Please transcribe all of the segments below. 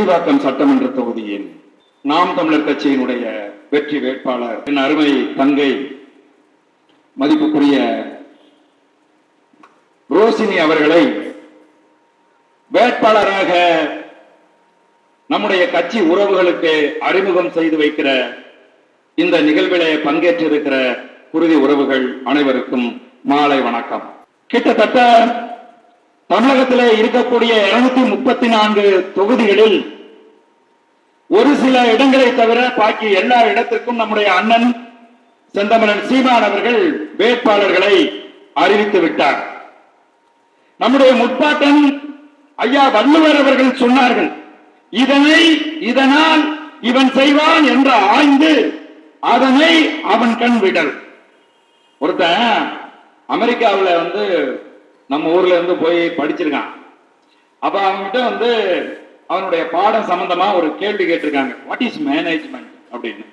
வில்லிவாக்கம் சட்டமன்ற தொகுதியின் நாம் தமிழர் கட்சியினுடைய வெற்றி வேட்பாளர் என் அருமை தங்கை மதிப்புக்குரிய ரோசினி அவர்களை வேட்பாளராக நம்முடைய கட்சி உறவுகளுக்கு அறிமுகம் செய்து வைக்கிற இந்த நிகழ்விலே பங்கேற்றிருக்கிற குருதி உறவுகள் அனைவருக்கும் மாலை வணக்கம். கிட்டத்தட்ட தமிழகத்தில் இருக்கக்கூடிய இருநூத்தி முப்பத்தி நான்கு தொகுதிகளில் ஒரு சில இடங்களை தவிர பாக்கி எல்லா இடத்திற்கும் நம்முடைய அண்ணன் செந்தமரன் சீமான் அவர்கள் வேட்பாளர்களை அறிவித்து விட்டார். நம்முடைய முற்பாட்டன் ஐயா வள்ளுவர் அவர்கள் சொன்னார்கள் இதனை இதனால் இவன் செய்வான் என்று ஆய்ந்து அதனை அவன் கண் விடல். ஒருத்தன் அமெரிக்காவில் வந்து நம்ம ஊர்ல இருந்து போய் படிச்சிருக்கான். அப்ப அவன்கிட்ட வந்து அவனுடைய பாடம் சம்பந்தமா ஒரு கேள்வி கேட்டிருக்காங்க. வாட் இஸ் மேனேஜ்மெண்ட் அப்படின்னு.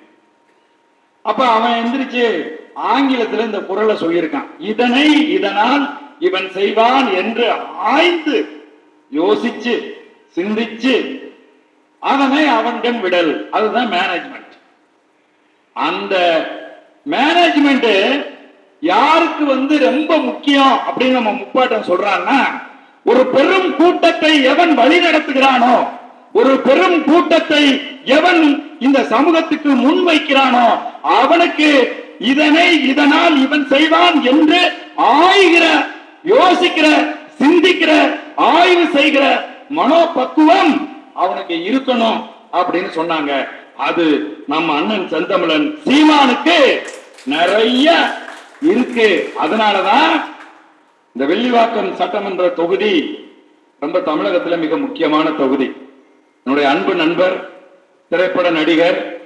அப்ப அவன் எந்திரிச்சு ஆங்கிலத்துல இந்த குரலை சொல்லியிருக்கான். இதனை இதனால் இவன் செய்வான் என்று ஆய்ந்து யோசிச்சு சிந்திச்சு அதனை அவன்கண் விடல். அதுதான் மேனேஜ்மெண்ட் அந்த மேனேஜ்மெண்ட் யாருக்கு வந்து ரொம்ப முக்கியம் அப்படின்னு நம்ம முப்பாட்டம் சொல்றான்னா ஒரு பெரும் கூட்டத்தை எவன் வழி நடத்துகிறானோ ஒரு பெரும் கூட்டத்தை எவன் இந்த சமூகத்துக்கு முன்வைக்கிறானோ அவனுக்கு இதனை இதனால் இவன் செய்வான் என்று ஆய்கிற யோசிக்கிற சிந்திக்கிற ஆய்வு செய்கிற மனோபக்குவம் அவனுக்கு இருக்கணும் அப்படின்னு சொன்னாங்க. அது நம்ம அண்ணன் செந்தமிழன் சீமானுக்கு நிறைய இருக்கு. அதனாலதான் இந்த வெள்ளிவாக்கம் சட்டமன்ற தொகுதி ரொம்ப தமிழகத்துல மிக முக்கியமான தொகுதி. என்னுடைய அன்பு நண்பர் திரைப்பட நடிகர்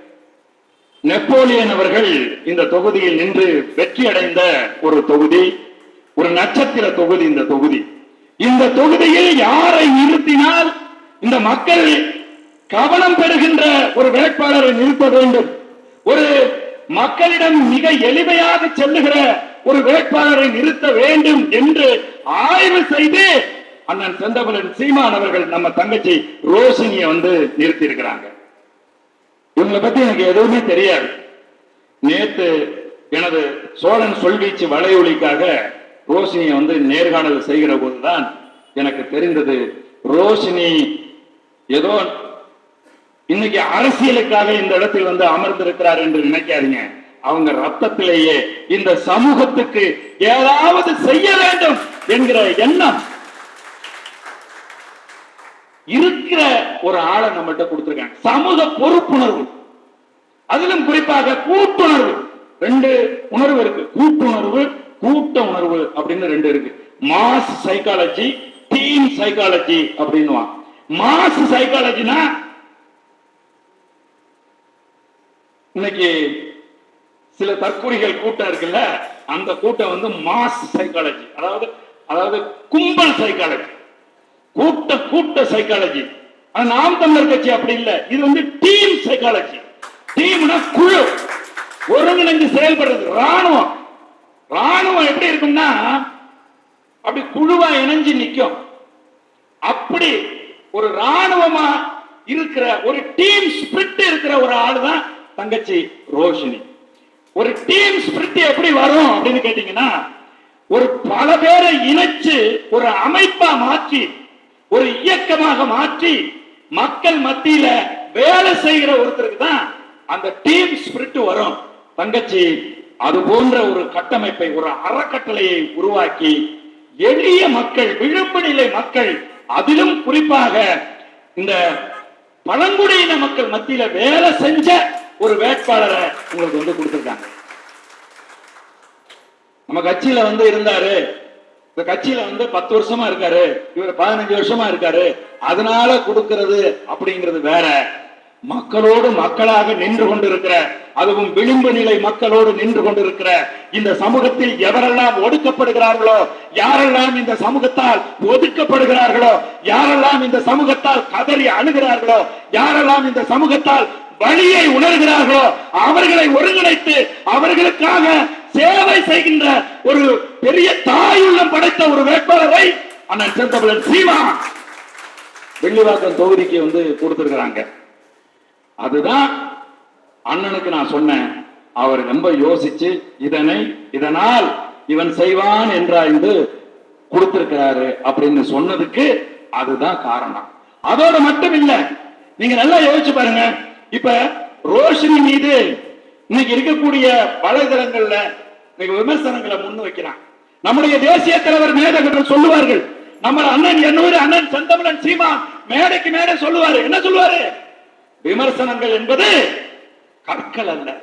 நெப்போலியன் அவர்கள் இந்த தொகுதியில் நின்று வெற்றி அடைந்த ஒரு தொகுதி ஒரு நட்சத்திர தொகுதி இந்த தொகுதி. இந்த தொகுதியில் யாரை நிறுத்தினால் இந்த மக்கள் கவனம் பெறுகின்ற ஒரு வேட்பாளரை நிறுத்த வேண்டும்? ஒரு மக்களிடம் மிக எளிமையாக செல்லுகிற ஒரு வேட்பாளரை நிறுத்த வேண்டும் என்று ஆய்வு செய்து அண்ணன் செந்தமலன் சீமான் அவர்கள் நம்ம தங்கச்சி ரோஷினியை வந்து நிறுத்தி இருக்கிறாங்க இவங்களை பத்தி எனக்கு எதுவுமே தெரியாது. நேத்து எனது சோழன் சொல்வீச்சு வலையொலிக்காக ரோஷினியை வந்து நேர்காணல் செய்கிற போதுதான் எனக்கு தெரிந்தது. ரோஷினி ஏதோ இன்னைக்கு அரசியலுக்காக இந்த இடத்தில் வந்து அமர்ந்திருக்கிறார் என்று நினைக்காதீங்க. அவங்க ரத்தத்திலேயே இந்த சமூகத்துக்கு ஏதாவது செய்ய வேண்டும் என்கிற எண்ணம். இருக்கிற ஒரு ஆளை நம்மகிட்ட கொடுத்திருக்காங்க. சமூக பொறுப்புணர்வு. அதிலும் குறிப்பாக கூட்டுணர்வு. ரெண்டு உணர்வு இருக்கு. கூட்டுணர்வு கூட்ட உணர்வு அப்படின்னு ரெண்டு இருக்கு. மாஸ் சைக்காலஜி டீம் சைக்காலஜி அப்படின்னு மாஸ் சைக்காலஜினா இன்னைக்கு சில தற்கொலைகள் கூட்டம் இருக்குல்ல அந்த கூட்டம் வந்து மாஸ் சைக்காலஜி அதாவது அதாவது கும்பல் சைக்காலஜி கூட்ட கூட்ட சைக்காலஜி நாம் தமிழர் கட்சி அப்படி இல்லை. இது வந்து டீம் சைக்காலஜி டீம்னா குழு. ஒருங்கிணைந்து செயல்படுறது ராணுவம் ராணுவம் எப்படி இருக்கும்னா அப்படி குழுவா இணைஞ்சு நிற்கும் அப்படி ஒரு ராணுவமா இருக்கிற ஒரு டீம் ஸ்பிரிட் இருக்கிற ஒரு ஆள் தான் தங்கச்சி ரோஷினி. ஒரு டீம் ஸ்பிரிட் எப்படி வரும் அப்படின்னு கேட்டீங்கன்னா ஒரு பல பேரை இணைச்சு ஒரு அமைப்பா மாற்றி ஒரு இயக்கமாக மாற்றி மக்கள் மத்தியில வேலை செய்கிற ஒருத்தருக்கு தான் அந்த டீம் ஸ்பிரிட் வரும். தங்கச்சி அது போன்ற ஒரு கட்டமைப்பை ஒரு அறக்கட்டளையை உருவாக்கி எளிய மக்கள் விழுப்பு நிலை மக்கள் அதிலும் குறிப்பாக இந்த பழங்குடியின மக்கள் மத்தியில வேலை செஞ்ச ஒரு வேட்பாளரை உங்களுக்கு வந்து கொடுத்திருக்காங்க. நம்ம கட்சியில வந்து இருந்தாரு. இந்த கட்சியில வந்து பத்து வருஷமா இருக்காரு. இவர் பதினஞ்சு வருஷமா இருக்காரு. அதனால கொடுக்கிறது அப்படிங்கிறது வேற. மக்களோடு மக்களாக நின்று கொண்டிருக்கிற அதுவும் விளிம்பு நிலை மக்களோடு நின்று கொண்டிருக்கிற இந்த சமூகத்தில் எவரெல்லாம் ஒடுக்கப்படுகிறார்களோ யாரெல்லாம் இந்த சமூகத்தால் ஒதுக்கப்படுகிறார்களோ யாரெல்லாம் இந்த சமூகத்தால் கதறி அணுகிறார்களோ யாரெல்லாம் இந்த சமூகத்தால் வழியை உணர்கிறார்களோ அவர்களை ஒருங்கிணைத்து அவர்களுக்காக சேவை செய்கின்ற ஒரு பெரிய தாயுள்ளம் படைத்த ஒரு வேட்பாளரை அண்ணன் செந்தமிழன் சீமா வெள்ளிவாக்கம் தொகுதிக்கு வந்து கொடுத்திருக்கிறாங்க. அதுதான் அண்ணனுக்கு நான் சொன்னேன். அவர் ரொம்ப யோசிச்சு இதனை இதனால் இவன் செய்வான் என்றாய்ந்து கொடுத்திருக்கிறாரு அப்படின்னு சொன்னதுக்கு அதுதான் காரணம். அதோட மட்டும் இல்ல நீங்க நல்லா யோசிச்சு பாருங்க இப்ப ரோஷினி மீது இன்னைக்கு இருக்கக்கூடிய வலைதளங்கள்ல இன்னைக்கு விமர்சனங்களை முன் வைக்கிறான். நம்முடைய தேசிய தலைவர் மேதகர்கள் சொல்லுவார்கள் நம்ம அண்ணன் என்னூர் அண்ணன் செந்தமிழன் சீமா மேடைக்கு மேடை சொல்லுவாரு. என்ன சொல்லுவாரு? விமர்சனங்கள் என்பது கற்கள் அல்ல.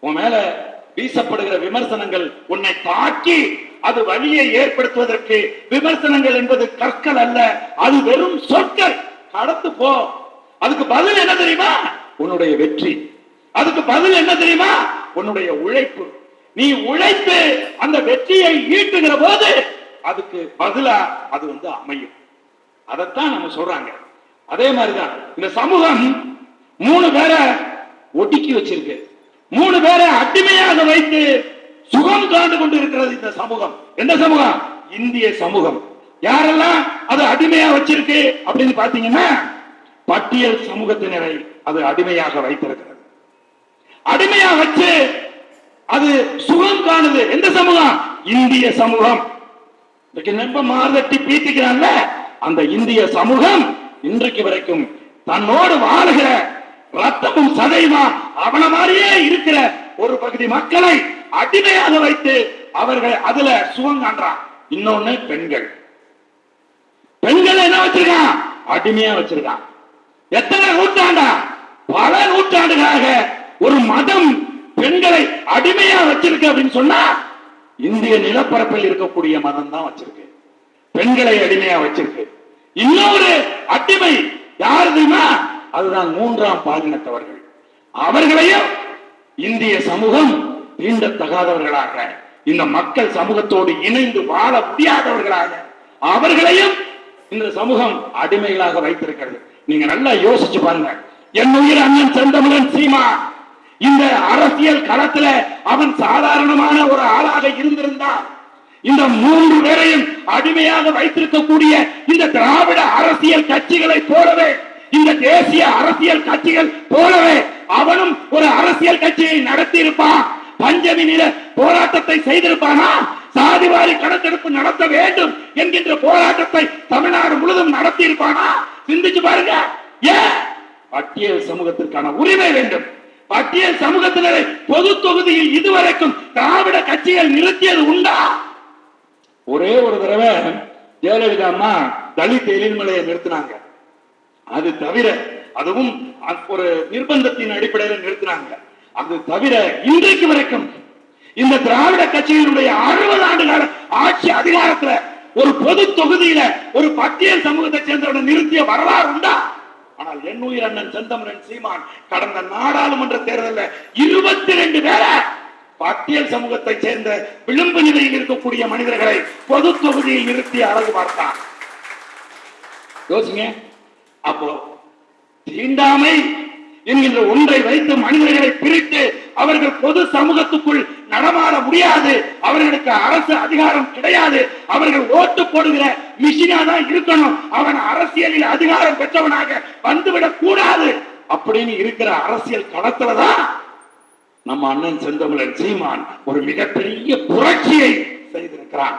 உன் மேல வீசப்படுகிற விமர்சனங்கள் உன்னை தாக்கி அது வழியை ஏற்படுத்துவதற்கு விமர்சனங்கள் என்பது கற்கள் அல்ல அது வெறும் சொற்கள். கடந்து போ. அதுக்கு பதில் என்ன தெரியுமா? உன்னுடைய வெற்றி. அதுக்கு பதில் என்ன தெரியுமா? உன்னுடைய உழைப்பு. நீ உழைத்து அந்த வெற்றியை ஈட்டுகிற போது அதுக்கு பதிலா அது வந்து அமையும். அதைத்தான் நம்ம சொல்றாங்க. அதே மாதிரிதான் இந்த சமூகம் மூணு பேரை ஒடுக்கி வச்சிருக்கு. மூணு பேரை அடிமையாக வைத்து சுகம் காண்டு கொண்டு இருக்கிறது இந்த சமூகம். எந்த சமூகம்? இந்திய சமூகம். யாரெல்லாம் அது அடிமையா வச்சிருக்கு அப்படின்னு பாத்தீங்கன்னா பட்டியல் சமூகத்தினரை அது அடிமையாக வைத்திருக்கிறது. அடிமையா வச்சு அது சுகம் காணுது. எந்த சமூகம்? இந்திய சமூகம். இன்னைக்கு நம்ப பீத்திக்கிறான்ல? அந்த இந்திய சமூகம் இன்றைக்கு வரைக்கும் தன்னோடு வாழுகிற ரத்தமும் சதையுமா அவன மாதிரியே இருக்கிற ஒரு பகுதி மக்களை அடிமையாக வைத்து அவர்கள் அதுல சுகம் காண்றான். இன்னொன்னு பெண்கள். பெண்களை என்ன வச்சிருக்கான்? அடிமையா வச்சிருக்கான். எத்தனை நூற்றாண்டா? பல நூற்றாண்டுகளாக ஒரு மதம் பெண்களை அடிமையா வச்சிருக்கு அப்படின்னு சொன்னா இந்திய நிலப்பரப்பில் இருக்கக்கூடிய மதம் தான் வச்சிருக்கு. பெண்களை அடிமையா வச்சிருக்கு. இன்னொரு அடிமை யாரு தெரியுமா? அதுதான் மூன்றாம் பாலினத்தவர்கள். அவர்களையும் இந்திய சமூகம் தீண்டத்தகாதவர்களாக இந்த மக்கள் சமூகத்தோடு இணைந்து வாழ முடியாதவர்களாக அவர்களையும் இந்த சமூகம் அடிமைகளாக வைத்திருக்கிறது. நீங்க நல்லா யோசிச்சு பாருங்க. என் உயிர் அண்ணன் செந்தமிழன் சீமா. இந்த அரசியல் களத்துல அவன் சாதாரணமான ஒரு ஆளாக இருந்திருந்தான் இந்த மூன்று பேரையும் அடிமையாக வைத்திருக்கக்கூடிய இந்த திராவிட அரசியல் கட்சிகளை போலவே இந்த தேசிய அரசியல் கட்சிகள் போலவே அவனும் ஒரு அரசியல் கட்சியை நடத்தி இருப்பான் பஞ்சமி நில போராட்டத்தை செய்திருப்பானா? சாதிவாரி கணக்கெடுப்பு நடத்த வேண்டும் என்கின்ற போராட்டத்தை தமிழ்நாடு முழுதும் நடத்தி இருப்பானா சிந்திச்சு பாருங்க. ஏன் பட்டியல் சமூகத்திற்கான உரிமை வேண்டும். பட்டியல் சமூகத்தினரை பொது தொகுதியில் இதுவரைக்கும் திராவிட கட்சிகள் நிறுத்தியது உண்டா? ஒரே ஒரு தடவை ஜெயலலிதா அம்மா தலித் எழில்மலையை நிறுத்தினாங்க. அது தவிர அதுவும் ஒரு நிர்பந்தத்தின் அடிப்படையில் நிறுத்தினாங்க. அது தவிர இன்றைக்கு வரைக்கும் இந்த திராவிட கட்சியினுடைய அறுபது ஆண்டு கால ஆட்சி அதிகாரத்துல ஒரு பொது தொகுதியில ஒரு பட்டியல் சமூகத்தை சேர்ந்தவனை நிறுத்திய வரலாறு உண்டா? ஆனால் என் அண்ணன் செந்தமரன் சீமான் கடந்த நாடாளுமன்ற தேர்தலில் இருபத்தி ரெண்டு பேரை பட்டியல் சமூகத்தை சேர்ந்த விளிம்பு நிலையில் இருக்கக்கூடிய மனிதர்களை பொது தொகுதியில் நிறுத்தி அழகு பார்த்தான். யோசிங்க. அப்போ தீண்டாமை என்கின்ற ஒன்றை வைத்து மனிதர்களை பிரித்து அவர்கள் பொது சமூகத்துக்குள் நடமாட முடியாது. அவர்களுக்கு அரசு அதிகாரம் கிடையாது. அவர்கள் ஓட்டு போடுகிற மிஷினா தான் இருக்கணும். அவன் அரசியலில் அதிகாரம் பெற்றவனாக வந்துவிடக் கூடாது. அப்படின்னு இருக்கிற அரசியல் களத்துலதான் நம்ம அண்ணன் செந்தமிழன் சீமான் ஒரு மிகப்பெரிய புரட்சியை செய்திருக்கிறான்.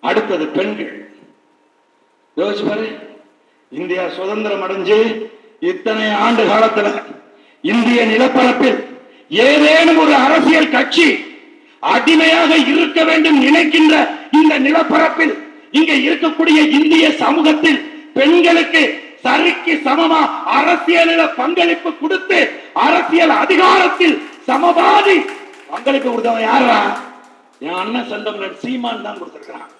அடுத்தது பெண்கள். யோசிச்சு பாரு இந்தியா சுதந்திரம் அடைஞ்சு இத்தனை ஆண்டு காலத்துல இந்திய நிலப்பரப்பில் ஏதேனும் ஒரு அரசியல் கட்சி அடிமையாக இருக்க வேண்டும் நினைக்கின்ற இந்த நிலப்பரப்பில் இங்க இருக்கக்கூடிய இந்திய சமூகத்தில் பெண்களுக்கு சரிக்கு சமமா அரசியலில் பங்களிப்பு கொடுத்து அரசியல் அதிகாரத்தில் சமபாதி பங்களிப்பு கொடுத்தவன் யாரா என் அண்ணன் சொந்தம் சீமான் தான் கொடுத்திருக்கிறான்.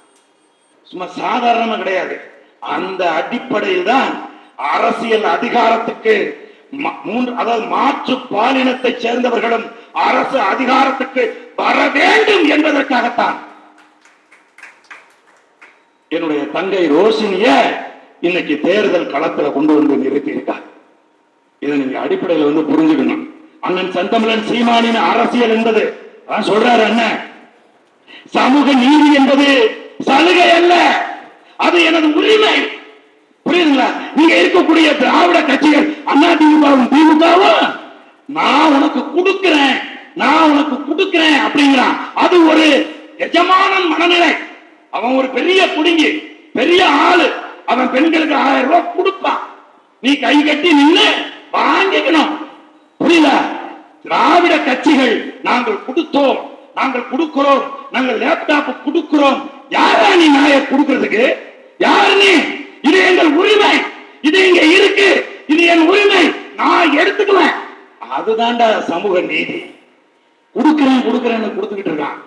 சும்மா சாதாரணமா கிடையாது. அந்த அடிப்படையில் தான் அரசியல் அதிகாரத்துக்கு மூன்று அதாவது மாற்று பாலினத்தை சேர்ந்தவர்களும் அரசு அதிகாரத்துக்கு வர வேண்டும் என்பதற்காகத்தான். என்னுடைய தங்கை ரோஷினிய இன்னைக்கு தேர்தல் களத்துல கொண்டு வந்து நிறுத்தி இருக்கார் இதை நீங்க அடிப்படையில் வந்து புரிஞ்சுக்கணும். அண்ணன் செந்தமிழன் சீமானின் அரசியல் என்பது சொல்றாரு அண்ணன் சமூக நீதி என்பது சலுகை அல்ல. அது எனது உரிமை. புரியுதுங்களா? நீங்க இருக்கக்கூடிய திராவிட கட்சிகள் அண்ணா திமுகவும் திமுகவும் நான் உனக்கு கொடுக்கிறேன் நான் உனக்கு கொடுக்கிறேன் அப்படிங்கிறான். அது ஒரு எஜமானன் மனநிலை. அவன் ஒரு பெரிய குடிங்கி பெரிய ஆளு. அவன் பெண்களுக்கு ஆயிரம் ரூபாய் கொடுப்பான். நீ கை கட்டி நின்னு வாங்கிக்கணும். புரியல திராவிட கட்சிகள் நாங்கள் கொடுத்தோம் நாங்கள் கொடுக்கிறோம் நாங்கள் லேப்டாப் கொடுக்கிறோம். யாரா நீ நாயை கொடுக்கிறதுக்கு? யாரு நீ? இது எங்கள் உரிமை. இது இங்க இருக்கு. இது என் உரிமை. நான் எடுத்துக்குவேன். அதுதான்டா சமூக நீதி. கொடுக்கிறேன் கொடுக்கிறேன்னு கொடுத்துக்கிட்டு இருக்கான்.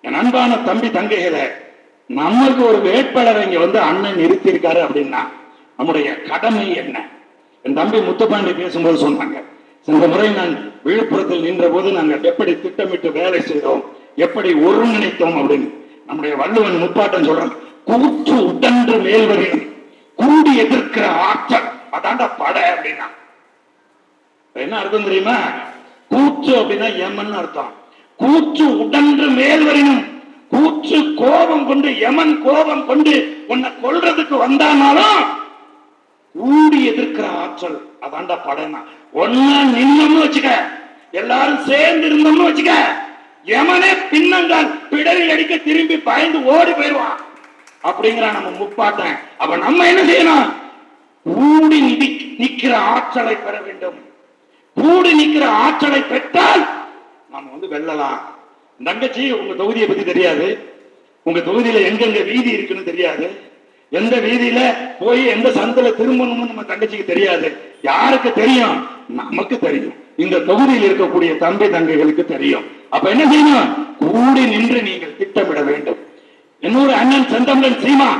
என் அன்பான தம்பி தங்கைகளை நம்மளுக்கு ஒரு வேட்பாளர் இங்க வந்து அண்ணன் நிறுத்தி இருக்காரு அப்படின்னா நம்முடைய கடமை என்ன? என் தம்பி முத்துப்பாண்டி பேசும்போது சொன்னாங்க சென்ற முறை நான் விழுப்புரத்தில் நின்ற போது நாங்கள் எப்படி திட்டமிட்டு வேலை செய்தோம் எப்படி ஒருங்கிணைத்தோம் அப்படின்னு. நம்முடைய வள்ளுவன் முப்பாட்டம் சொல்றான் கூற்று உடன்று மேல்வரின் கூடி எதிர்க்கிற ஆற்றல். அதான்டா படை அப்படின்னா. என்ன அர்த்தம் தெரியுமா? கூச்சு அப்படின்னா யமன் அர்த்தம். கூச்சு உடன்று மேல் மேல்வரினும் கூச்சு கோபம் கொண்டு யமன் கோபம் கொண்டு உன்னை கொல்றதுக்கு வந்தானாலும் கூடி எதிர்க்கிற ஆற்றல். அதான்டா படைனா ஒன்னா நின்னம்னு வச்சுக்க. எல்லாரும் சேர்ந்து இருந்தோம்னு வச்சுக்க. யமனே பின்னங்கால் பிடரில் அடிக்க திரும்பி பயந்து ஓடி போயிடுவான். அப்படிங்கிறான் நம்ம முப்பாட்டன் அப்ப நம்ம என்ன செய்யணும்? கூடி நிக்கிற ஆற்றலை பெற வேண்டும். கூடி நிக்கிற ஆற்றலை பெற்றால் நாம வந்து வெல்லலாம். தங்கச்சி உங்க தொகுதியை பத்தி தெரியாது. உங்க தொகுதியில எங்கெங்க வீதி இருக்குன்னு தெரியாது. எந்த வீதியில போய் எந்த சந்தில திரும்பணும்னு நம்ம தங்கச்சிக்கு தெரியாது. யாருக்கு தெரியும்? நமக்கு தெரியும். இந்த தொகுதியில் இருக்கக்கூடிய தம்பி தங்கைகளுக்கு தெரியும். அப்ப என்ன செய்யணும்? கூடி நின்று நீங்கள் திட்டமிட வேண்டும். இன்னொரு அண்ணன் செந்தமிழன் சீமா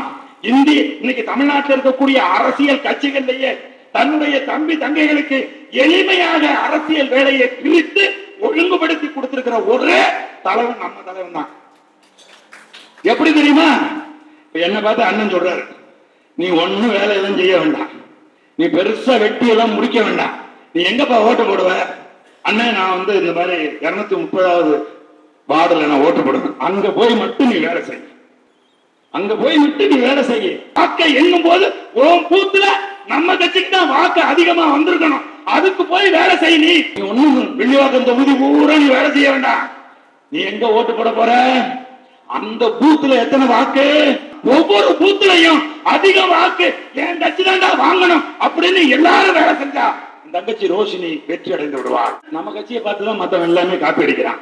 இந்தி இன்னைக்கு தமிழ்நாட்டில் இருக்கக்கூடிய அரசியல் கட்சிகளிலேயே தன்னுடைய தம்பி தங்கைகளுக்கு எளிமையாக அரசியல் வேலையை பிரித்து ஒழுங்குபடுத்தி கொடுத்திருக்கிற ஒரே தலைவன் நம்ம தலைவன் தான். எப்படி தெரியுமா? என்ன பார்த்து அண்ணன் சொல்றாரு நீ ஒண்ணும் வேலை எதுவும் செய்ய வேண்டாம். நீ பெருசா வெட்டி எல்லாம் முடிக்க வேண்டாம். நீ எங்கப்பா ஓட்டு போடுவ? அண்ணன் நான் வந்து இந்த மாதிரி இருநூத்தி முப்பதாவது வார்டுல நான் ஓட்டு போடுவேன். அங்க போய் மட்டும் நீ வேலை செய்ய அங்க போய் விட்டு நீ வேலை செய்ய. வாக்கை எண்ணும் போது உன் பூத்துல நம்ம கட்சிக்கு தான் வாக்கு அதிகமா வந்திருக்கணும். அதுக்கு போய் வேலை செய் நீ. ஒண்ணும் வில்லிவாக்கம் தொகுதி பூரா நீ வேலை செய்ய வேண்டாம். நீ எங்க ஓட்டு போட போற? அந்த பூத்துல எத்தனை வாக்கு? ஒவ்வொரு பூத்துலையும் அதிக வாக்கு என் கட்சி தாண்டா வாங்கணும் அப்படின்னு எல்லாரும் வேலை செஞ்சா தங்கச்சி ரோஷினி வெற்றி அடைந்து விடுவார் நம்ம கட்சியை பார்த்துதான் மத்தவன் எல்லாமே காப்பி அடிக்கிறான்.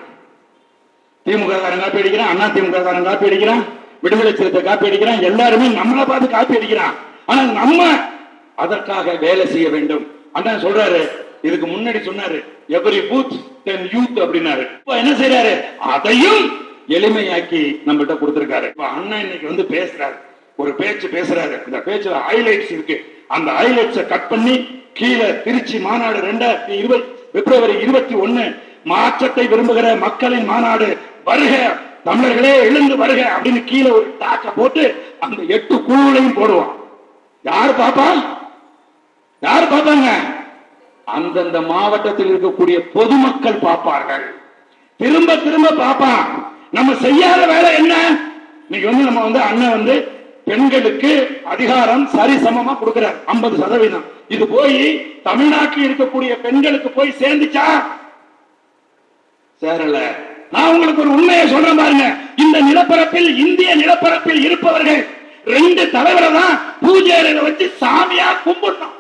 திமுக காரன் காப்பி அடிக்கிறான் அண்ணா திமுக காரன் காப்பி அடிக்கிறான். விடுதலை சிறுத்தை காப்பி அடிக்கிறான். எல்லாருமே நம்மளை பார்த்து காப்பி அடிக்கிறான். ஆனா நம்ம அதற்காக வேலை செய்ய வேண்டும். அண்ணன் சொல்றாரு இதுக்கு முன்னாடி சொன்னாரு எவரி பூத் தென் யூத் அப்படின்னாரு. இப்ப என்ன செய்யறாரு அதையும் எளிமையாக்கி நம்மகிட்ட கொடுத்திருக்காரு. இப்ப அண்ணா இன்னைக்கு வந்து பேசுறாரு. ஒரு பேச்சு பேசுறாரு. இந்த பேச்சுல ஹைலைட்ஸ் இருக்கு. அந்த ஹைலைட்ஸ கட் பண்ணி கீழே திருச்சி மாநாடு ரெண்டாயிரத்தி இருபத்தி பிப்ரவரி இருபத்தி ஒன்னு மாற்றத்தை விரும்புகிற மக்களின் மாநாடு வருக தமிழர்களே எழுந்து வருக அப்படின்னு கீழே ஒரு டாக்க போட்டு அந்த எட்டு குழுவிலையும் போடுவான். யார் பாப்பா? யார் பார்ப்பாங்க அந்தந்த மாவட்டத்தில் இருக்கக்கூடிய பொதுமக்கள் பார்ப்பார்கள் திரும்ப திரும்ப பார்ப்பான் நம்ம செய்யாத வேலை என்ன? இன்னைக்கு வந்து நம்ம வந்து அண்ணன் வந்து பெண்களுக்கு அதிகாரம் சரிசமமா கொடுக்கிறார். ஐம்பது சதவீதம். இது போய் தமிழ்நாட்டில் இருக்கக்கூடிய பெண்களுக்கு போய் சேர்ந்துச்சா? சேரல. நான் உங்களுக்கு ஒரு உண்மையை சொல்றேன் பாருங்க. இந்த நிலப்பரப்பில் இந்திய நிலப்பரப்பில் இருப்பவர்கள் ரெண்டு தலைவரை தான் பூஜை அறையில வச்சு சாமியா கும்பிடணும்.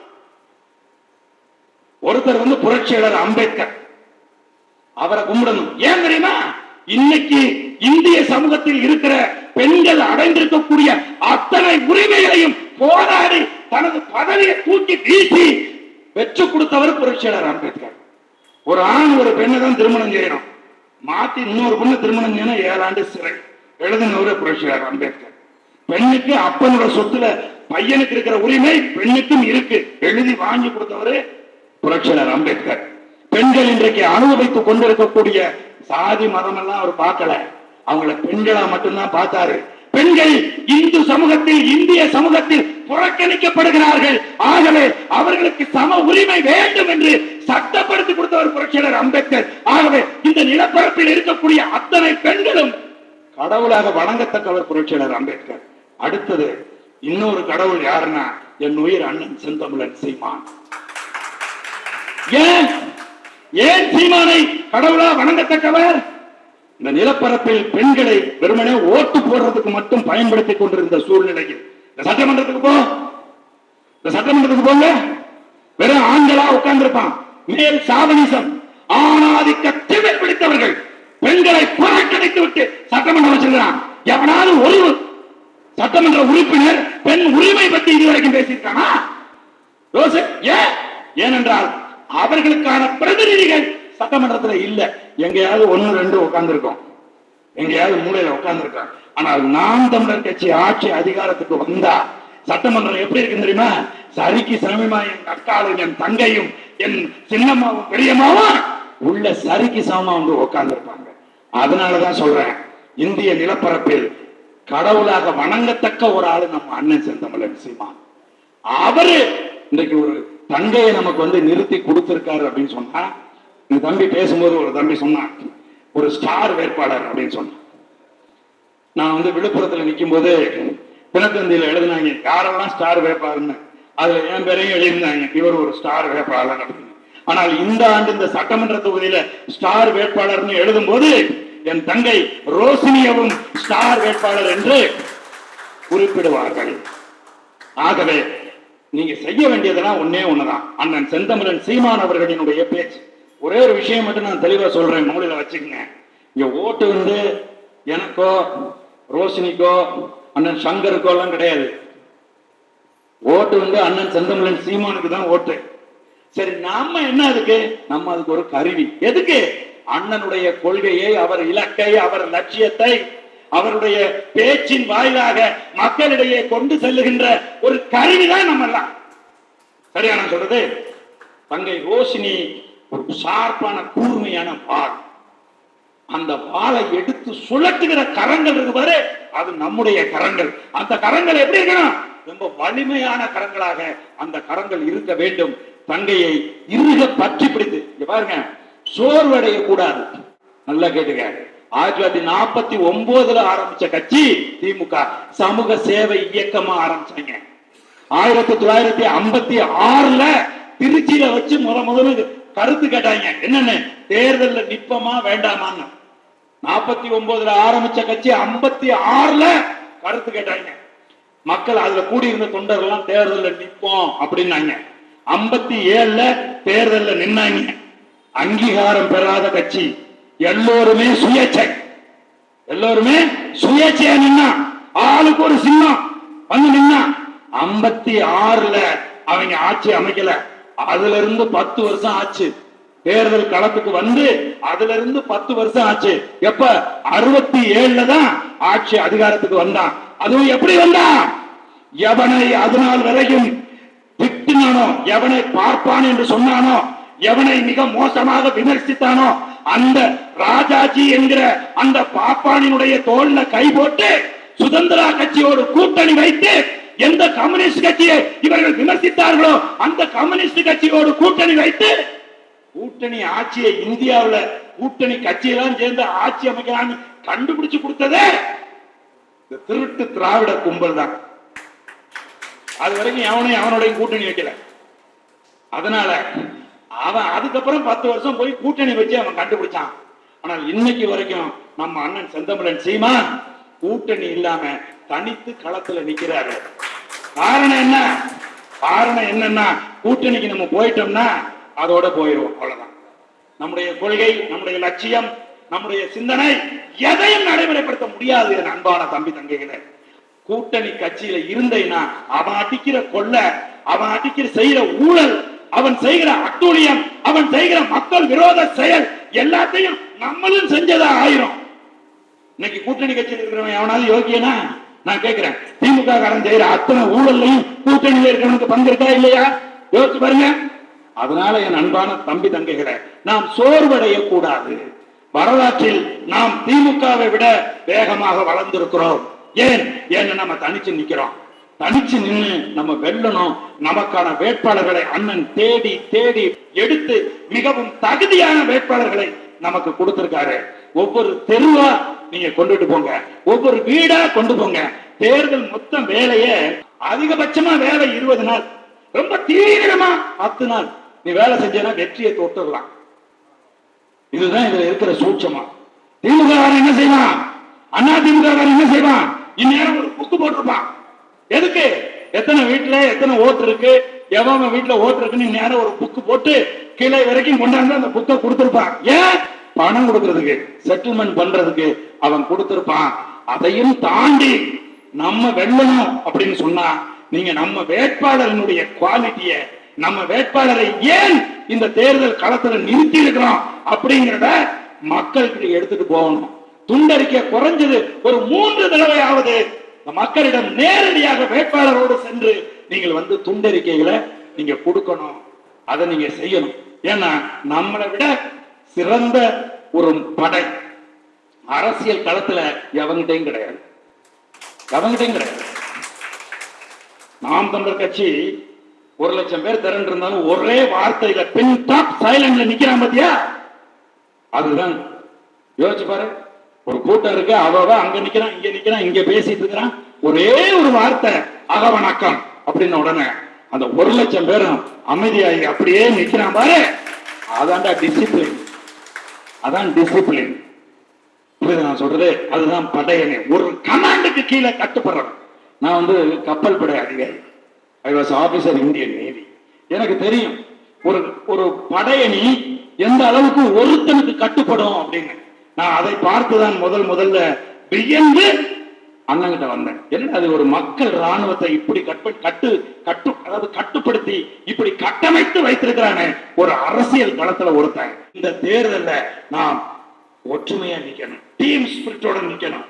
ஒருத்தர் வந்து புரட்சியாளர் அம்பேத்கர். அவரை கும்பிடணும். ஏன் தெரியுமா? இன்னைக்கு இந்திய சமூகத்தில் இருக்கிற பெண்கள் அடைந்திருக்கக்கூடிய அத்தனை உரிமைகளையும் போராடி தனது பதவியை தூக்கி வீசி வெற்றி கொடுத்தவர் புரட்சியாளர் அம்பேத்கர். ஒரு ஆண் ஒரு பெண்ணை தான் திருமணம் செய்யணும். மாத்தி இன்னொரு பொண்ணு திருமணம் செய்யணும் ஏழாண்டு சிறை. எழுதினவரே புரட்சியார் அம்பேத்கர். பெண்ணுக்கு அப்பனோட சொத்துல பையனுக்கு இருக்கிற உரிமை பெண்ணுக்கும் இருக்கு. எழுதி வாங்கி கொடுத்தவரு புரட்சியாளர் அம்பேத்கர். பெண்கள் இன்றைக்கு அனுபவித்துக் கொண்டிருக்கக்கூடிய சாதி மதம் எல்லாம் அவர் பார்க்கல. அவங்கள பெண்களா மட்டும்தான் பார்த்தாரு. பெண்கள் இந்து சமூகத்தில் இந்திய சமூகத்தில் புறக்கணிக்கப்படுகிறார்கள். ஆகவே அவர்களுக்கு சம உரிமை வேண்டும் என்று சட்டப்படுத்தி கொடுத்தவர் புரட்சியாளர் அம்பேத்கர். ஆகவே இந்த நிலப்பரப்பில் இருக்கக்கூடிய அத்தனை பெண்களும் கடவுளாக வணங்கத்தக்கவர் புரட்சியாளர் அம்பேத்கர். அடுத்தது இன்னொரு கடவுள் யாருன்னா என் உயிர் அண்ணன் செந்தமிழன் சீமான். ஏன்? ஏன் சீமானை கடவுளா வணங்கத்தக்கவர்? இந்த நிலப்பரப்பில் பெண்களை வெறுமனே ஓட்டு போடுறதுக்கு மட்டும் பயன்படுத்திக் கொண்டிருந்த சூழ்நிலையில். இந்த சட்டமன்றத்துக்கு போ. இந்த சட்டமன்றத்துக்கு போங்க. வெறும் ஆண்களா உட்கார்ந்திருப்பான். மேல் சாவனிசம் ஆணாதிக்க திமிர் பிடித்தவர்கள் பெண்களை புறக்கணித்து விட்டு சட்டமன்றம் வச்சிருக்கிறான். எவனாவது ஒரு சட்டமன்ற உறுப்பினர் பெண் உரிமை பற்றி இதுவரைக்கும் பேசியிருக்கானா? ஏன்? ஏனென்றால் அவர்களுக்கான பிரதிநிதிகள் சட்டமன்றத்துல இல்ல. எங்கேயாவது ஒண்ணு ரெண்டு உட்கார்ந்திருக்கோம். எங்கேயாவது மூலையில உட்கார்ந்திருக்காங்க. ஆனால் நாம் தமிழர் கட்சி ஆட்சி அதிகாரத்துக்கு வந்தா சட்டமன்றம் எப்படி இருக்கு தெரியுமா? சரிக்கு சமயமா என் அக்காலும் என் தங்கையும் என் சின்னம்மாவும் பெரியம்மாவும் உள்ள சரிக்கு சமமா வந்து உட்கார்ந்திருப்பாங்க. அதனாலதான் சொல்றேன் இந்திய நிலப்பரப்பில் கடவுளாக வணங்கத்தக்க ஒரு ஆளு நம்ம அண்ணன் செந்தமிழன் சீமான் அவரு இன்னைக்கு ஒரு தங்கையை நமக்கு வந்து நிறுத்தி கொடுத்திருக்காரு அப்படின்னு சொன்னா இந்த தம்பி பேசும்போது ஒரு தம்பி சொன்னான் ஒரு ஸ்டார் வேட்பாளர் அப்படின்னு சொன்னான். நான் வந்து விழுப்புரத்துல நிற்கும் போது தினத்தந்தியில் எழுதினாங்க யாரெல்லாம் ஸ்டார் வேட்பாளர்னு? அதுல என் பேரையும் எழுதியிருந்தாங்க இவர் ஒரு ஸ்டார் வேட்பாளர் அப்படின்னு. ஆனால் இந்த ஆண்டு இந்த சட்டமன்ற தொகுதியில ஸ்டார் வேட்பாளர்னு எழுதும் போது என் தங்கை ரோசினியவும் ஸ்டார் வேட்பாளர் என்று குறிப்பிடுவார்கள். ஆகவே நீங்க செய்ய வேண்டியதெல்லாம் ஒன்னே ஒண்ணுதான். அண்ணன் செந்தமிழன் சீமான் அவர்களினுடைய பேச்சு. ஒரே ஒரு விஷயம் மட்டும் நான் தெளிவா சொல்றேன் மூலையில வச்சுக்கங்க. இங்க ஓட்டு வந்து எனக்கோ ரோஷினிக்கோ அண்ணன் சங்கருக்கோ எல்லாம் கிடையாது. ஓட்டு வந்து அண்ணன் செந்தமிழன் சீமானுக்கு தான் ஓட்டு. சரி நாம என்ன அதுக்கு? நம்ம அதுக்கு ஒரு கருவி. எதுக்கு? அண்ணனுடைய கொள்கையை அவர் இலக்கை அவர் லட்சியத்தை அவருடைய பேச்சின் வாயிலாக மக்களிடையே கொண்டு செல்லுகின்ற ஒரு கருவிதான் நம்ம எல்லாம் சரியா நான் சொல்றது? தங்கை ரோஷினி ஒரு ஷார்ப்பான கூர்மையான பால். அந்த பாலை எடுத்து சுழட்டுகிற கரங்கள் இருக்கு பாரு அது நம்முடைய கரங்கள். அந்த கரங்கள் எப்படி இருக்கணும்? ரொம்ப வலிமையான கரங்களாக அந்த கரங்கள் இருக்க வேண்டும். தங்கையை இருக பற்றி பிடித்து இங்க பாருங்க சோர்வடைய கூடாது. நல்லா கேட்டுக்க. ஆயிரத்தி தொள்ளாயிரத்தி நாற்பத்தி ஒன்பதுல ஆரம்பிச்ச கட்சி திமுக. சமூக சேவை இயக்கமா ஆரம்பிச்சாங்க. ஆயிரத்தி தொள்ளாயிரத்தி ஐம்பத்தி ஆறுல திருச்சியில வச்சு முத முதல்ல கருத்து கேட்டாங்க. என்னன்னு? தேர்தல்ல நிப்பமா வேண்டாமான்னு. நாற்பத்தி ஒன்பதுல ஆரம்பிச்ச கட்சி ஐம்பத்தி ஆறுல கருத்து கேட்டாங்க. மக்கள் அதுல கூடியிருந்த தொண்டர்கள்லாம் தேர்தல்ல நிற்போம் அப்படின்னாங்க. ஐம்பத்தி ஏழுல தேர்தல்ல நின்னாங்க. அங்கீகாரம் பெறாத கட்சி. எல்லோருமே சுயேட்சை. எல்லோருமே சுயேட்சையா நின்னா. ஆளுக்கு ஒரு சின்னம். வந்து நின்னா. ஐம்பத்தி ஆறுல அவங்க ஆட்சி அமைக்கல. அதுல இருந்து பத்து வருஷம் ஆச்சு. தேர்தல் களத்துக்கு வந்து அதுல இருந்து பத்து வருஷம் ஆச்சு. எப்ப? அறுபத்தி ஏழுல தான் ஆட்சி அதிகாரத்துக்கு வந்தான். அதுவும் எப்படி வந்தான்? எவனை அதனால் வரையும் திட்டினானோ எவனை பார்ப்பான் என்று சொன்னானோ எவனை மிக மோசமாக விமர்சித்தானோ அந்த ராஜாஜி என்கிற அந்த பாப்பானினுடைய தோல்ல கை போட்டு சுதந்திரா கட்சியோடு கூட்டணி வைத்து எந்த கம்யூனிஸ்ட் கட்சியை இவர்கள் விமர்சித்தார்களோ அந்த கம்யூனிஸ்ட் கட்சியோடு கூட்டணி வைத்து கூட்டணி ஆட்சியை இந்தியாவுல கூட்டணி கட்சியெல்லாம் சேர்ந்து ஆட்சி அமைக்கலாம்னு கண்டுபிடிச்சு கொடுத்ததே இந்த திருட்டு திராவிட கும்பல் தான். அது வரைக்கும் எவனையும் அவனுடைய கூட்டணி வைக்கல. அதனால அவன் அதுக்கப்புறம் பத்து வருஷம் போய் கூட்டணி வச்சு அவன் கண்டுபிடிச்சான். ஆனால் இன்னைக்கு வரைக்கும் நம்ம அண்ணன் செந்தமிழன் சீமான் கூட்டணி இல்லாம தனித்து களத்துல நிக்கிறாரு. காரணம் என்ன? காரணம் என்னன்னா கூட்டணிக்கு நம்ம போயிட்டோம்னா அதோட போயிடும் அவ்வளவுதான். நம்முடைய கொள்கை நம்முடைய லட்சியம் நம்முடைய சிந்தனை எதையும் நடைமுறைப்படுத்த முடியாது என் அன்பான தம்பி தங்கைகளை. கூட்டணி கட்சியில இருந்தேன்னா அவன் அடிக்கிற கொள்ள அவன் அடிக்கிற செய்யற ஊழல் அவன் செய்கிற அட்டூழியம் அவன் செய்கிற மக்கள் விரோத செயல் எல்லாத்தையும் நம்மளும் செஞ்சதா ஆயிரும். இன்னைக்கு கூட்டணி கட்சியில் இருக்கிறவன் எவனாவது யோகியனா? நான் கேட்கிறேன் திமுக காரன் செய்யற அத்தனை ஊழல்லையும் கூட்டணியில இருக்கிறவனுக்கு பங்கிருக்கா இல்லையா? யோசிச்சு பாருங்க. அதனால என் அன்பான தம்பி தங்கைகளை நாம் சோர்வடைய கூடாது. வரலாற்றில் நாம் திமுகவை விட வேகமாக வளர்ந்திருக்கிறோம். ஏன்? ஏன்னு நம்ம தனிச்சு நிக்கிறோம். தனிச்சு நின்னு நம்ம வெல்லணும். நமக்கான வேட்பாளர்களை அண்ணன் தேடி தேடி எடுத்து மிகவும் தகுதியான வேட்பாளர்களை நமக்கு கொடுத்திருக்காரு. ஒவ்வொரு தெருவா நீங்க கொண்டுட்டு போங்க. ஒவ்வொரு வீடா கொண்டு போங்க. தேர்தல் மொத்த வேலைய அதிகபட்சமா வேலை இருபது நாள். ரொம்ப தீவிரமா பத்து நாள். நீ வேலை செஞ்சனா வெற்றியை தொட்டுடலாம் இதுதான் இதுல இருக்கிற சூட்சமா. திமுக என்ன செய்வான்? அண்ணா திமுக என்ன செய்வான்? இந்நேரம் ஒரு புக்கு போட்டிருப்பான். எதுக்கு? எத்தனை வீட்டுல எத்தனை ஓட்டு இருக்கு? எவன் வீட்டுல ஓட்டு இருக்குன்னு நேரம் ஒரு புக்கு போட்டு கீழே வரைக்கும் கொண்டாந்து அந்த புக்கை கொடுத்துருப்பான். ஏன்? பணம் கொடுக்கறதுக்கு செட்டில்மெண்ட் பண்றதுக்கு அவன் கொடுத்திருப்பான். அதையும் தாண்டி நம்ம வெல்லணும் அப்படின்னு சொன்னா நீங்க நம்ம வேட்பாளரினுடைய குவாலிட்டிய நம்ம வேட்பாளரை ஏன் இந்த தேர்தல் களத்துல நிறுத்தி இருக்கிறோம் அப்படிங்கிறத மக்களுக்கு எடுத்துட்டு போகணும். துண்டறிக்கை குறைஞ்சது ஒரு மூன்று தடவையாவது மக்களிடம் நேரடியாக வேட்பாளரோடு சென்று நீங்கள் வந்து துண்டறிக்கைகளை நீங்க கொடுக்கணும். அதை நீங்க செய்யணும். ஏன்னா நம்மளை விட சிறந்த ஒரு படை. அரசியல் களத்துல எவங்கிட்டையும் கிடையாது. எவங்கிட்டையும் கிடையாது. நாம் தமிழர் கட்சி ஒரு லட்சம் பேர் திரண்டு இருந்தாலும் ஒரே வார்த்தையில பின் டாப் சைலண்ட்ல நிக்கிறான் பாத்தியா? அதுதான். யோசிச்சு பாரு. ஒரு கூட்டம் இருக்கு அவ அங்க நிக்கிறான் இங்க நிக்கிறான் இங்க பேசிட்டு இருக்கிறான். ஒரே ஒரு வார்த்தை அகவணக்கம் அப்படின்னு உடனே அந்த ஒரு லட்சம் பேரும் அமைதியாகி அப்படியே நிக்கிறான் பாரு. அதான்டா டிசிப்ளின் அதான் டிசிப்ளின் புரியுது நான் சொல்றது அதுதான் படையணி. ஒரு கமாண்டுக்கு கீழே கட்டுப்படுறேன் நான் வந்து கப்பல் படை அதிகாரி. I was officer Indian navy எனக்கு தெரியும் ஒரு ஒரு படையணி எந்த அளவுக்கு ஒருத்தனுக்கு கட்டுப்படும் அப்படின்னு. நான் அதை பார்த்துதான் முதல் முதல்ல வியந்து அண்ணங்கிட்ட வந்தேன். என்ன அது ஒரு மக்கள் ராணுவத்தை இப்படி கட்டு கட்டு கட்டு அதாவது கட்டுப்படுத்தி இப்படி கட்டமைத்து வைத்திருக்கிறானே. ஒரு அரசியல் களத்துல ஒருத்தன். இந்த தேர்தல்ல நாம் ஒற்றுமையா நிக்கணும். டீம் ஸ்பிரிட்டோட நிக்கணும்.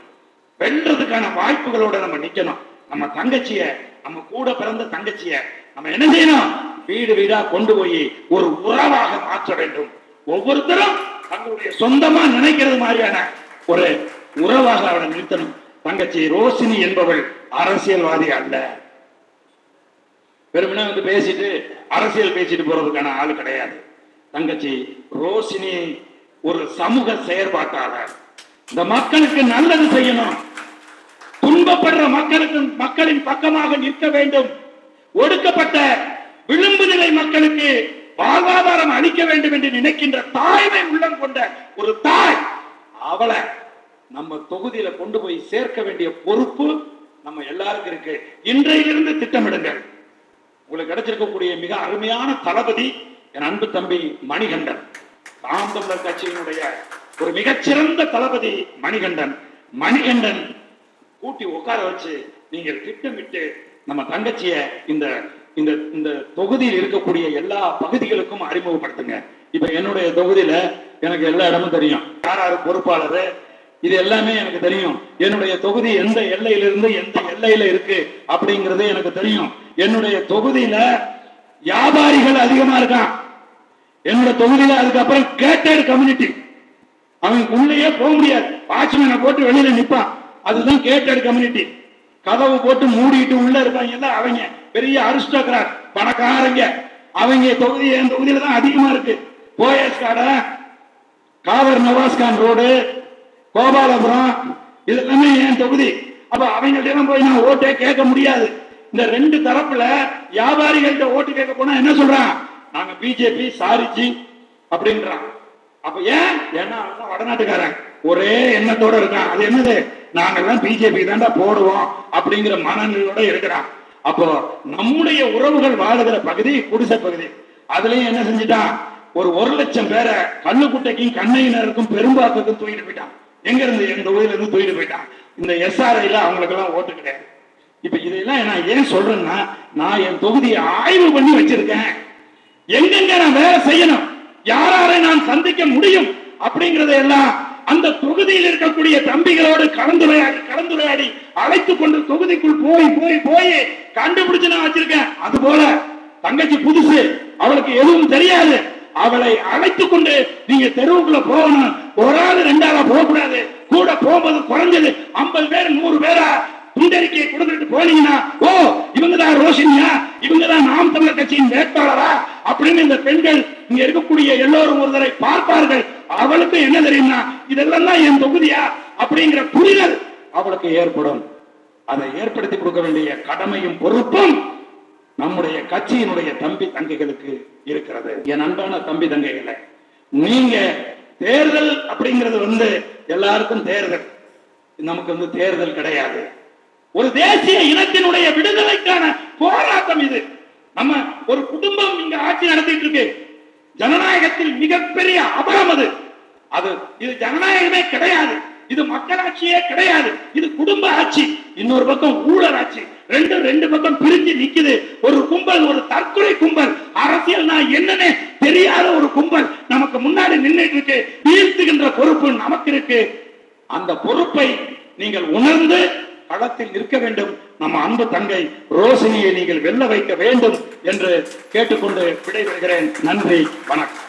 வென்றதுக்கான வாய்ப்புகளோட நம்ம நிக்கணும். நம்ம தங்கச்சிய நம்ம கூட பிறந்த தங்கச்சிய நம்ம என்ன செய்யணும்? வீடு வீடா கொண்டு போய் ஒரு உறவாக மாற்ற வேண்டும். ஒவ்வொருத்தரும் தங்களுடைய சொந்தமா நினைக்கிறது மாதிரியான ஒரு உறவாக அவனை நிறுத்தணும். தங்கச்சி ரோசினி என்பவள் அரசியல்வாதி அல்ல. வெறுமனே வந்து பேசிட்டு அரசியல் பேசிட்டு போறதுக்கான ஆள் கிடையாது. தங்கச்சி ரோஷினி ஒரு சமூக செயற்பாட்டாளர். இந்த மக்களுக்கு நல்லது செய்யணும். துன்பப்படுற மக்களுக்கு மக்களின் பக்கமாக நிற்க வேண்டும். ஒடுக்கப்பட்ட விளிம்பு நிலை மக்களுக்கு வாழ்வாதாரம் அளிக்க வேண்டும் என்று நினைக்கின்ற தாய்மை உள்ளம் கொண்ட ஒரு தாய் அவளை நம்ம தொகுதியில கொண்டு போய் சேர்க்க வேண்டிய பொறுப்பு நம்ம எல்லாருக்கும் இருக்கு. இன்றையிலிருந்து திட்டமிடுங்கள். உங்களுக்கு கிடைச்சிருக்கக்கூடிய மிக அருமையான தளபதி என் அன்பு தம்பி மணிகண்டன் நாம் தமிழர் கட்சியினுடைய ஒரு மிகச்சிறந்த தளபதி மணிகண்டன். மணிகண்டன் கூட்டி உட்கார வச்சு நீங்கள் திட்டமிட்டு நம்ம தங்கச்சிய இந்த இந்த இந்த தொகுதியில் இருக்கக்கூடிய எல்லா பகுதிகளுக்கும் அறிமுகப்படுத்துங்க. இப்ப என்னுடைய தொகுதியில எனக்கு எல்லா இடமும் தெரியும். யார் யாரு பொறுப்பாளர்? இது எல்லாமே எனக்கு தெரியும். என்னுடைய தொகுதி எந்த எல்லையிலிருந்து எந்த எல்லையில இருக்கு அப்படிங்கிறது எனக்கு தெரியும். என்னுடைய தொகுதியில வியாபாரிகள் அதிகமா இருக்கான். என்னோட தொகுதியில அதுக்கப்புறம் கேட்டட் கம்யூனிட்டி அவனுக்கு உள்ளேயே போக முடியாது. வாட்ச்மேனை போட்டு வெளியில நிப்பான். அதுதான் கேட்டட் கம்யூனிட்டி கதவு போட்டு மூடிட்டு உள்ள இருப்பாங்க எல்லாம் அவங்க. பெரிய அரிஸ்டோகிராட் பணக்காரங்க. அவங்க தொகுதி என் தொகுதியில தான் அதிகமா இருக்கு. போயஸ் கடை காவர் நவாஸ்கான் ரோடு கோபாலபுரம் இது எல்லாமே என் தொகுதி. அப்ப அவங்கள்ட்ட போய் நான் ஓட்டே கேட்க முடியாது. இந்த ரெண்டு தரப்புல வியாபாரிகள்கிட்ட ஓட்டு கேட்க போனா என்ன சொல்றான்? நாங்க பிஜேபி சாரிஜி அப்படின்றான் அப்ப ஏன்? ஏன்னா வடநாட்டுக்காரன் ஒரே எண்ணத்தோட இருக்கான் அது என்னது? நாங்கெல்லாம் பிஜேபி தாண்டா போடுவோம் அப்படிங்கிற மனநிலையோட இருக்கிறான் அப்போ நம்முடைய உறவுகள் வாழுகிற பகுதி குடிசை பகுதி. அதுலயும் என்ன செஞ்சுட்டான்? ஒரு ஒரு லட்சம் பேரை கண்ணுக்குட்டைக்கும் கண்ணையினருக்கும் பெரும்பாக்கத்துக்கும் தூக்கிட்டு போயிட்டான். எங்க இருந்து? எங்க தொகுதியில இருந்து தூக்கிட்டு போயிட்டான். இந்த எஸ்ஆர்ஐல அவங்களுக்கு எல்லாம் ஓட்டு கிடையாது. இப்ப இதெல்லாம் நான் ஏன் சொல்றேன்னா நான் என் தொகுதியை ஆய்வு பண்ணி வச்சிருக்கேன். எங்கெங்க நான் வேலை செய்யணும்? யாராரை நான் சந்திக்க முடியும்? அப்படிங்கறத எல்லாம் அந்த தொகுதியில் இருக்கக்கூடிய தம்பிகளோடு கலந்துரையாடி கலந்துரையாடி அழைத்து கொண்டு தொகுதிக்குள் போய் போய் போய் கண்டுபிடிச்சு நான் வச்சிருக்கேன். அது போல தங்கச்சி புதுசு அவளுக்கு எதுவும் தெரியாது. அவளை அழைத்து கொண்டு நீங்க தெருவுக்குள்ள போகணும். ஒரு ஆள் ரெண்டாளா போக கூடாது கூட போகும்போது குறைஞ்சது ஐம்பது பேர் நூறு பேரா துண்டறிக்கையை கொடுத்துட்டு போனீங்கன்னா ஓ இவங்க தான் ரோஷினியா? இவங்க தான் நாம் தமிழர் கட்சியின் வேட்பாளரா? அப்படின்னு இந்த பெண்கள் இங்க இருக்கக்கூடிய எல்லோரும் ஒருதரை பார்ப்பார்கள். அவளுக்கு என்ன தெரியும்னா இதெல்லாம் தான் என் தொகுதியா? அப்படிங்கிற புரிதல் அவளுக்கு ஏற்படும். அதை ஏற்படுத்தி கொடுக்க வேண்டிய கடமையும் பொறுப்பும் நம்முடைய கட்சியினுடைய தம்பி தங்கைகளுக்கு இருக்கிறது. என் அன்பான தம்பி தங்கைகளை நீங்க தேர்தல் அப்படிங்கிறது வந்து எல்லாருக்கும் தேர்தல். நமக்கு வந்து தேர்தல் கிடையாது. ஒரு தேசிய இனத்தினுடைய விடுதலைக்கான போராட்டம் இது. நம்ம ஒரு குடும்பம் இங்க ஆட்சி நடத்திட்டு இருக்கு. ஜனநாயகத்தில் மிகப்பெரிய அபரம் அது. அது இது ஜனநாயகமே கிடையாது. இது மக்களாட்சியே கிடையாது. இது குடும்ப ஆட்சி. இன்னொரு பக்கம் ஊழல் ஆட்சி. ரெண்டு ரெண்டு பக்கம் பிரிஞ்சு நிக்குது. ஒரு கும்பல் ஒரு தற்கொலை கும்பல். அரசியல்னா என்னன்னு தெரியாத ஒரு கும்பல் நமக்கு முன்னாடி நின்றுட்டு இருக்கு. வீழ்த்துகின்ற பொறுப்பு நமக்கு இருக்கு. அந்த பொறுப்பை நீங்கள் உணர்ந்து களத்தில் நிற்க வேண்டும். நம்ம அன்பு தங்கை ரோசினியை நீங்கள் வெல்ல வைக்க வேண்டும் என்று கேட்டுக்கொண்டு விடைபெறுகிறேன். நன்றி வணக்கம்.